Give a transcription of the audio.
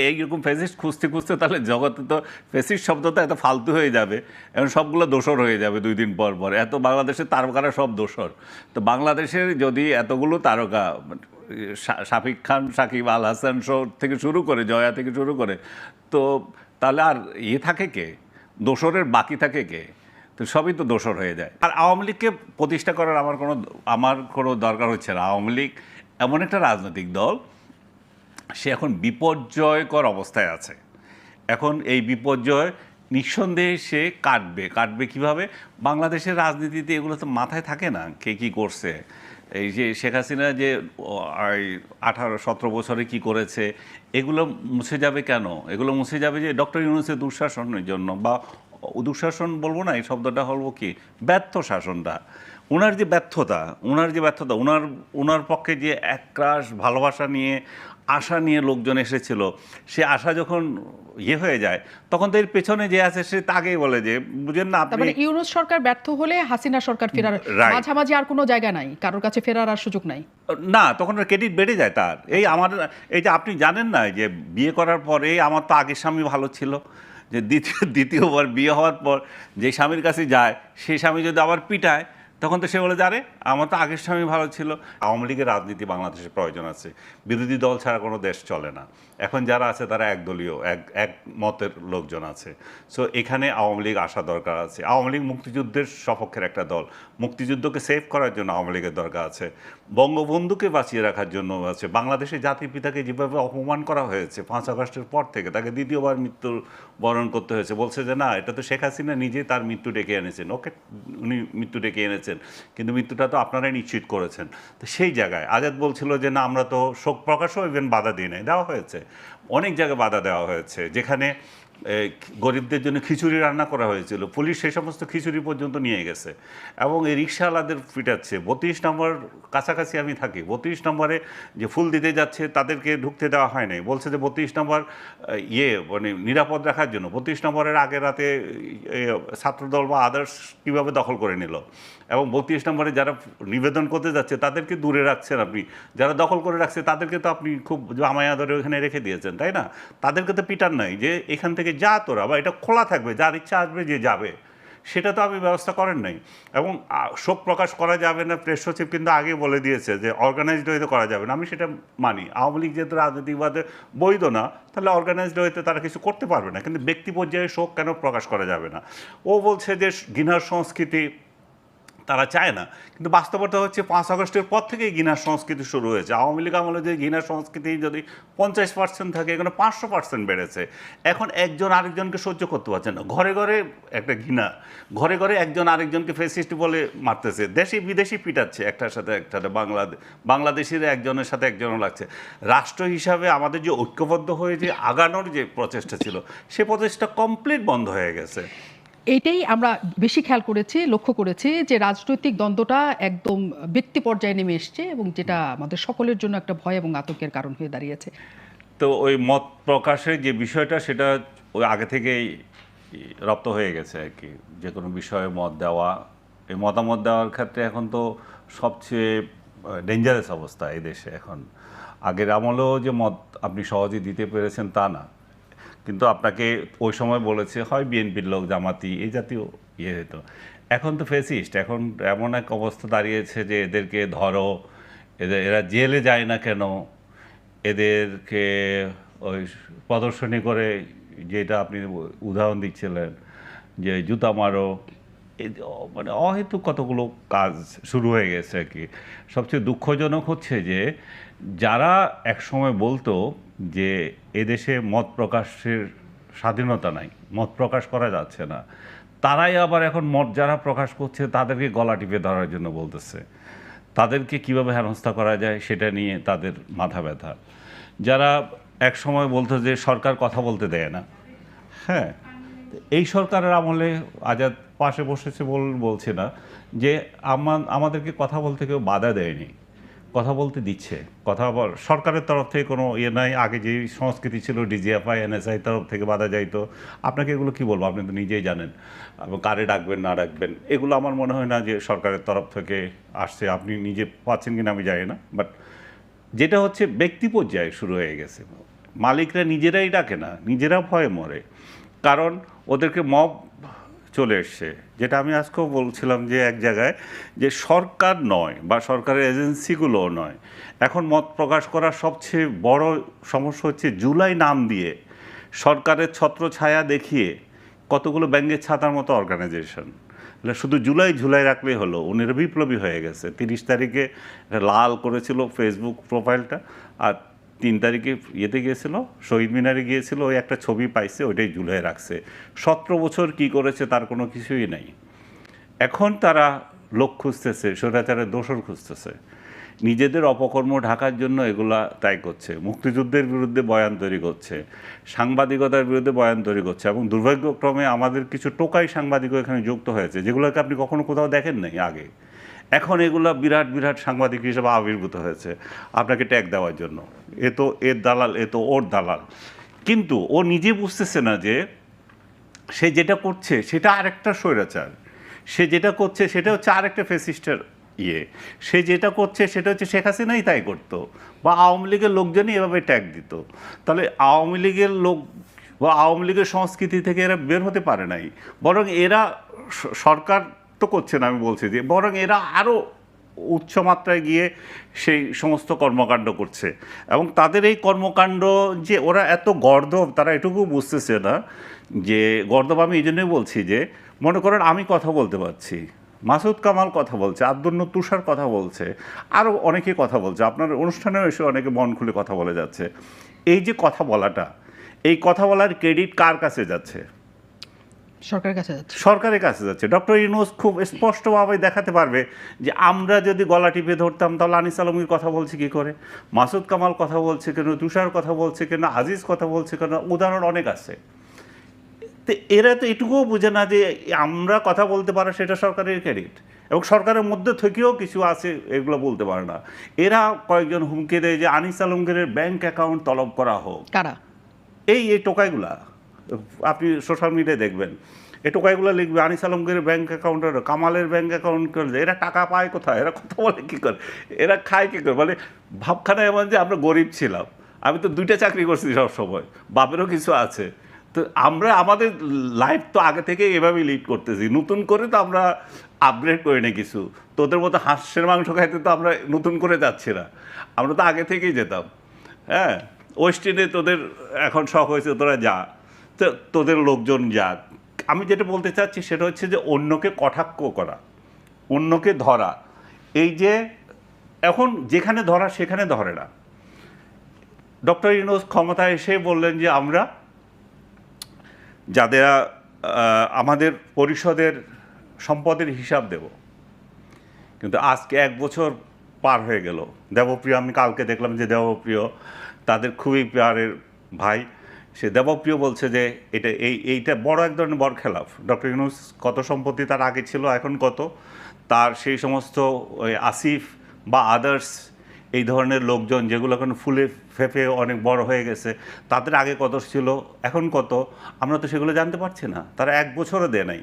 এইরকম ফেসিস্ট খুঁজতে খুঁজতে তাহলে জগতে তো ফেসিস্ট শব্দটা এত ফালতু হয়ে যাবে। এবং সবগুলো দোষর হয়ে যাবে দুই দিন পর পর। এত বাংলাদেশের তারকারা সব দোষর। তো বাংলাদেশের যদি এতগুলো তারকা শাফিক খান, সাকিব আল হাসান শো থেকে শুরু করে, জয়া থেকে শুরু করে, তো তাহলে আর ইয়ে থাকে কে? দোসরের বাকি থাকে কে? তো সবই তো দোসর হয়ে যায়। আর আওয়ামী লীগকে প্রতিষ্ঠা করার আমার কোনো আমার কোনো দরকার হচ্ছে না। আওয়ামী লীগ এমন একটা রাজনৈতিক দল সে এখন বিপর্যয়কর অবস্থায় আছে। এখন এই বিপর্যয় নিঃসন্দেহে সে কাটবে। কাটবে কীভাবে? বাংলাদেশের রাজনীতিতে এগুলো তো মাথায় থাকে না কে কি করছে। এই যে শেখ হাসিনা যে আঠারো, সতেরো বছরে কি করেছে, এগুলো মুছে যাবে কেন? এগুলো মুছে যাবে যে ডক্টর ইউনুসের দুঃশাসনের জন্য বা দুঃশাসন বলব না, এই শব্দটা হলবো কি? ব্যর্থ শাসনটা। ওনার যে ব্যর্থতা ওনার যে ব্যর্থতা ওনার ওনার পক্ষে যে একরাশ ভালোবাসা নিয়ে আশা নিয়ে লোকজন এসেছিল। সে আশা যখন ইয়ে হয়ে যায় তখন তো এর পেছনে যে আছে সে তাকেই বলে যে বুঝেন না আপনি মানে ইউনুস সরকার ব্যর্থ হলে হাসিনা সরকার ফেরার মাঝামাঝি আর কোনো জায়গা নাই। কারোর কাছে ফেরার আর সুযোগ নাই। না তখন ক্রেডিট বেড়ে যায় তার। এই আমার এই যে আপনি জানেন না যে বিয়ে করার পরে আমার তো আগের স্বামী ভালো ছিল যে দ্বিতীয় দ্বিতীয়বার বিয়ে হওয়ার পর যে স্বামীর কাছে যায় সেই স্বামী যদি আবার পিটায় তখন তো সে বলে জানে আমার তো আগের স্বামী ভালো ছিল। আওয়ামী লীগের রাজনীতি বাংলাদেশের প্রয়োজন আছে। বিরোধী দল ছাড়া কোনো দেশ চলে না। এখন যারা আছে, তারা একদলীয়, এক এক মতের লোকজন আছে। সো এখানে আওয়ামী লীগ আসা দরকার আছে। আওয়ামী লীগ মুক্তিযুদ্ধের সপক্ষের একটা দল। মুক্তিযুদ্ধকে সেভ করার জন্য আওয়ামী লীগের দরকার আছে। বঙ্গবন্ধুকে বাঁচিয়ে রাখার জন্য আছে। বাংলাদেশের জাতির পিতাকে যেভাবে অপমান করা হয়েছে, পাঁচ আগস্টের পর থেকে তাকে দ্বিতীয়বার মৃত্যুর বরণ করতে হয়েছে। বলছে যে, না, এটা তো শেখ হাসিনা নিজে তার মৃত্যু ডেকে এনেছেন। ওকে, উনি মৃত্যু ডেকে এনেছেন। কিন্তু মৃত্যুটা তো আপনারাই নিশ্চিত করেছেন। তো সেই জায়গায় আজাদ বলছিল যে, না, আমরা তো শোক প্রকাশও ইভেন বাধা দিই নাই। দেওয়া হয়েছে। অনেক জায়গায় বাধা দেওয়া হয়েছে, যেখানে গরিবদের জন্য খিচুড়ি রান্না করা হয়েছিল। পুলিশ সেই সমস্ত খিচুড়ি পর্যন্ত নিয়ে গেছে। এবং এই রিক্সাওয়ালাদের ফিটাচ্ছে বত্রিশ নম্বর, কাছাকাছি আমি থাকি। বত্রিশ নম্বরে যে ফুল দিতে যাচ্ছে, তাদেরকে ঢুকতে দেওয়া হয় নাই। বলছে যে বত্রিশ নম্বর ইয়ে মানে নিরাপদ রাখার জন্য। বত্রিশ নম্বরের আগে রাতে ছাত্রদল বা আদার্স কীভাবে দখল করে নিল? এবং বত্রিশ নম্বরে যারা নিবেদন করতে যাচ্ছে, তাদেরকে দূরে রাখছেন আপনি। যারা দখল করে রাখছে, তাদেরকে তো আপনি খুব জামায়া ধরে ওখানে রেখে দিয়েছেন, তাই না? তাদেরকে তো পিটার নাই যে এখান থেকে যা তোরা বা এটা খোলা থাকবে, যার ইচ্ছা আসবে যে যাবে, সেটা তো আপনি ব্যবস্থা করেন নাই। এবং শোক প্রকাশ করা যাবে না, প্রেস সচিব কিন্তু আগে বলে দিয়েছে যে অর্গানাইজড হইতে করা যাবে না, আমি সেটা মানি। আওয়ামী লীগ যেহেতু রাজনৈতিকভাবে বৈধ না, তাহলে অর্গানাইজড হইতে তারা কিছু করতে পারবে না, কিন্তু ব্যক্তি পর্যায়ে শোক কেন প্রকাশ করা যাবে না? ও বলছে যে গিনার সংস্কৃতি তারা চায় না। কিন্তু বাস্তবতা হচ্ছে পাঁচ আগস্টের পর থেকেই গিনার সংস্কৃতি শুরু হয়েছে। আওয়ামী লীগ আমলে যে গিনার সংস্কৃতি যদি পঞ্চাশ পার্সেন্ট থাকে, এখানে পাঁচশো পার্সেন্ট বেড়েছে। এখন একজন আরেকজনকে সহ্য করতে পারছে না। ঘরে ঘরে একটা ঘৃণা, ঘরে ঘরে একজন আরেকজনকে ফেসিস্ট বলে মারতেছে। দেশি বিদেশি পিটাচ্ছে একটার সাথে একটাতে বাংলাদেশ বাংলাদেশের একজনের সাথে একজনও লাগছে। রাষ্ট্র হিসাবে আমাদের যে ঐক্যবদ্ধ হয়ে যে আগানোর যে প্রচেষ্টা ছিল, সে প্রচেষ্টা কমপ্লিট বন্ধ হয়ে গেছে। এইটাই আমরা বেশি খেয়াল করেছি, লক্ষ্য করেছি যে রাজনৈতিক দ্বন্দ্বটা একদম ব্যক্তি পর্যায়ে নেমে এসছে এবং যেটা আমাদের সকলের জন্য একটা ভয় এবং আতঙ্কের কারণ হয়ে দাঁড়িয়েছে। তো ওই মত প্রকাশের যে বিষয়টা, সেটা ওই আগে থেকেই রপ্ত হয়ে গেছে আর কি। যে কোনো বিষয়ে মত দেওয়া, এই মতামত দেওয়ার ক্ষেত্রে এখন তো সবচেয়ে ডেঞ্জারাস অবস্থা এই দেশে এখন। আগের আমলেও যে মত আপনি সহজে দিতে পেরেছেন তা না। কিন্তু আপনাকে ওই সময় বলেছে, হয় বিএনপির লোক, জামাতি, এই জাতীয় ইয়ে হতো এখন তো ফেসিস্ট, এখন এমন এক অবস্থা দাঁড়িয়েছে যে এদেরকে ধরো, এদের, এরা জেলে যায় না কেন? এদেরকে ওই প্রদর্শনী করে যেটা আপনি উদাহরণ দিচ্ছিলেন, যে জুতা মারো মানে অহেতুক কতগুলো কাজ শুরু হয়ে গেছে আর কি। সবচেয়ে দুঃখজনক হচ্ছে যে যারা একসময় বলতো যে এদেশে মত প্রকাশের স্বাধীনতা নাই, মত প্রকাশ করা যাচ্ছে না। তারাই আবার এখন মত যারা প্রকাশ করছে, তাদেরকে গলা টিপে ধরার জন্য বলতেছে। তাদেরকে কীভাবে হেনস্থা করা যায়, সেটা নিয়ে তাদের মাথা ব্যথা। যারা এক সময় বলতো যে, সরকার কথা বলতে দেয় না। হ্যাঁ এই সরকারের আমলে আজাদ পাশে বসেছে বল, বলছে না যে আমাদেরকে কথা বলতে কেউ বাধা দেয়নি। কথা বলতে দিচ্ছে। কথা বল সরকারের তরফ থেকে কোনো ইয়ে নাই। আগে যে সংস্কৃতি ছিল, ডিজিএফআই, এনএসআই তরফ থেকে বাধা যাইতো। আপনাকে এগুলো কি বলব? আপনি তো নিজেই জানেন। কারে ডাকবেন, না ডাকবেন, এগুলো আমার মনে হয় না যে সরকারের তরফ থেকে আসছে। আপনি নিজে পাচ্ছেন কিনা আমি জানি না। বাট যেটা হচ্ছে, ব্যক্তি পর্যায়ে শুরু হয়ে গেছে। মালিকরা নিজেরাই ডাকে না, নিজেরা ভয়ে মরে। কারণ ওদেরকে মব চলে এসছে। যেটা আমি আজকেও বলছিলাম যে এক জায়গায় যে সরকার নয় বা সরকারের এজেন্সিগুলোও নয়, এখন মত প্রকাশ করার সবচেয়ে বড় সমস্যা হচ্ছে জুলাই নাম দিয়ে সরকারের ছত্রছায়া দেখিয়ে কতগুলো ব্যাঙ্গের ছাতার মতো অর্গানাইজেশন শুধু জুলাই ঝুলাই রাখলেই হলো, উনিরা বিপ্লবী হয়ে গেছে। তিরিশ তারিখে লাল করেছিল ফেসবুক প্রোফাইলটা আর তিন তারিখে ইয়েতে গিয়েছিল, শহীদ মিনারে গিয়েছিল, ওই একটা ছবি পাইছে, ওইটাই ঝুলাই রাখছে। সতেরো বছর কি করেছে তার কোনো কিছুই নাই। এখন তারা লোক খুঁজতেছে, স্বৈরাচারের দোষর খুঁজতেছে। নিজেদের অপকর্ম ঢাকার জন্য এগুলা তাই করছে। মুক্তিযুদ্ধের বিরুদ্ধে বয়ান তৈরি করছে, সাংবাদিকতার বিরুদ্ধে বয়ান তৈরি করছে এবং দুর্ভাগ্যক্রমে আমাদের কিছু টোকাই সাংবাদিকও এখানে যুক্ত হয়েছে, যেগুলোকে আপনি কখনো কোথাও দেখেন নাই আগে। এখন এগুলো বিরাট বিরাট সাংবাদিক হিসেবে আবির্ভূত হয়েছে। আপনাকে ট্যাগ দেওয়ার জন্য। এ তো এর দালাল, এ তো ওর দালাল। কিন্তু ও নিজে বুঝতেছে না যে সে যেটা করছে সেটা আরেকটা স্বৈরাচার। সে যেটা করছে সেটা হচ্ছে আরেকটা ফেসিস্টের ইয়ে। সে যেটা করছে সেটা হচ্ছে শেখ হাসিনাই তাই করতো বা আওয়ামী লীগের লোকজনই এভাবে ট্যাগ দিত। তাহলে আওয়ামী লীগের লোক বা আওয়ামী লীগের সংস্কৃতি থেকে এরা বের হতে পারে নাই। বরং এরা সরকার করছে না, আমি বলছি যে বরং এরা আরও উচ্চমাত্রায় গিয়ে সেই সমস্ত কর্মকাণ্ড করছে। এবং তাদের এই কর্মকাণ্ড যে ওরা এত গর্দব তারা এটুকু বুঝতেছে না যে গর্দব আমি এই জন্যই বলছি যে, মনে করেন আমি কথা বলতে পারছি, মাসুদ কামাল কথা বলছে, আব্দুল তুষার কথা বলছে আরও অনেকে কথা বলছে, আপনার অনুষ্ঠানেও এসে অনেকে মন খুলে কথা বলে যাচ্ছে। এই যে কথা বলাটা, এই কথা বলার ক্রেডিট কার কাছে যাচ্ছে? সরকারের কাছে যাচ্ছে? সরকারের কাছে যাচ্ছে। ডক্টর ইউনুস খুব স্পষ্টভাবে দেখাতে পারবে যে আমরা যদি গলা টিপে ধরতাম তাহলে আনিস আলমগীর কথা বলছে কি করে? মাসুদ কামাল কথা বলছে কেন? তুষার কথা বলছে কেন? আজিজ কথা বলছে কেন? উদাহরণ অনেক আছে। তো এরা তো এটুকুও বোঝে না যে আমরা কথা বলতে পারা সেটা সরকারের ক্রেডিট। এবং সরকারের মধ্যে থেকেও কিছু আছে এগুলো বলতে পারে না। এরা কয়েকজন হুমকি দেয় যে আনিস আলমগীরের ব্যাংক অ্যাকাউন্ট তলব করা হোক। কারা? এই এই টোকাইগুলা। আপনি সোশ্যাল মিডিয়ায় দেখবেন। এই টোকাইগুলো লিখবে, আনিস আলমগীরের ব্যাঙ্ক অ্যাকাউন্টের কামালের ব্যাঙ্ক অ্যাকাউন্ট করে এরা টাকা পায় কোথায়? এরা কথা বলে কী করে? এরা খায় কী করে? মানে ভাবখানা এমন যে আমরা গরিব ছিলাম। আমি তো দুইটা চাকরি করছি সব সময় বাপেরও কিছু আছে। তো আমরা, আমাদের লাইফ তো আগে থেকে এভাবেই লিড করতেছি। নতুন করে তো আমরা আপগ্রেড করি না কিছু। তোদের মতো হাঁসের মাংস খাইতে তো আমরা নতুন করে যাচ্ছি না। আমরা তো আগে থেকেই যেতাম। হ্যাঁ? ওয়েস্টিনে তোদের এখন শখ হয়েছে, তোরা যা। তো, তোদের লোকজন যাক। আমি যেটা বলতে চাচ্ছি সেটা হচ্ছে যে অন্যকে কটাক্ষ করা, অন্যকে ধরা। এই যে এখন যেখানে ধরা সেখানে ধরে না। ডক্টর ইউনুস ক্ষমতায় এসে বললেন যে আমরা যাদের আমাদের পরিষদের সম্পদের হিসাব দেব। কিন্তু আজকে এক বছর পার হয়ে গেল। দেবপ্রিয়, আমি কালকে দেখলাম যে দেবপ্রিয় তাদের খুবই প্যারের ভাই। সে দেবপ্রিয় বলছে যে এটা এই, এইটা বড় এক ধরনের বড় খেলাফ ডক্টর ইউনুস কত সম্পত্তি তার আগে ছিল, এখন কত? তার সেই সমস্ত আসিফ বা আদার্স এই ধরনের লোকজন যেগুলো এখন ফুলে ফেফে অনেক বড় হয়ে গেছে, তাদের আগে কত ছিল, এখন কত? আমরা তো সেগুলো জানতে পারছি না। তারা এক বছরও দেয় নাই।